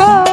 Oh.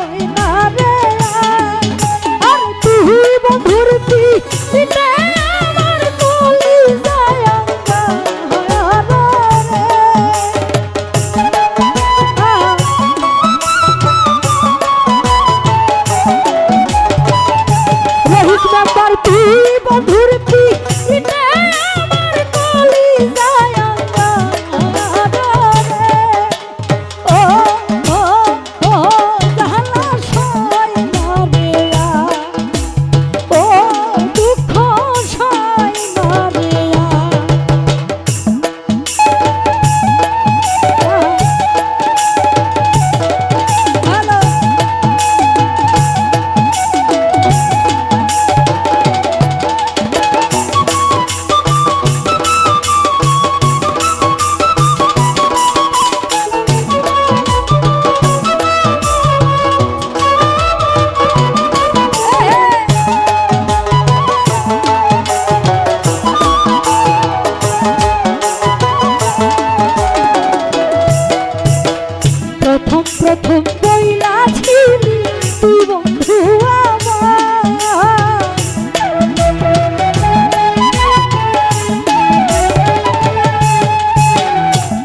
প্রথম বইলা ছিলি তুই বন্ধু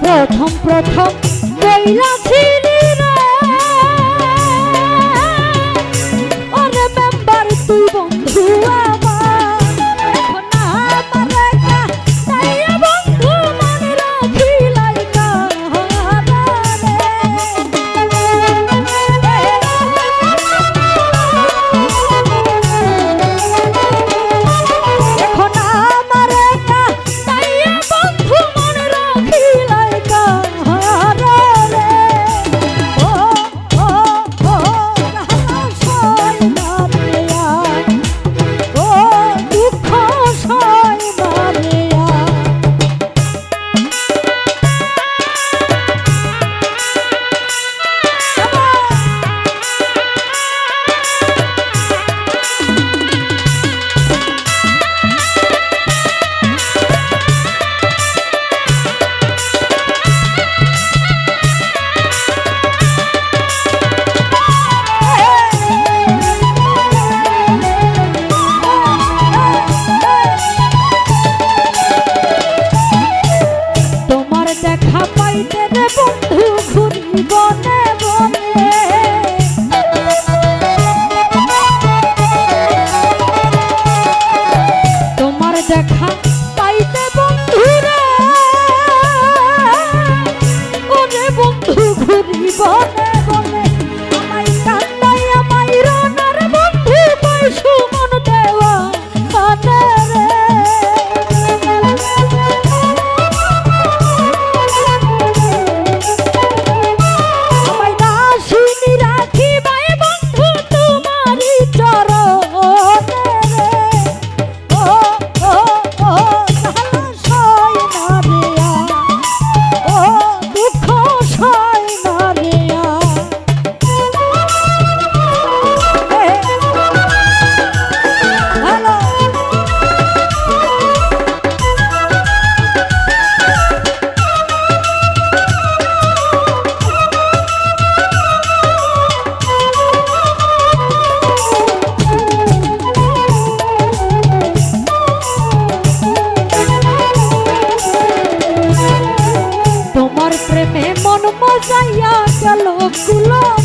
প্রথম প্রথম বইলা ছিলি ওরে মেম্বার তুই বন্ধু আমার। বাজাইয়া গেলগুলো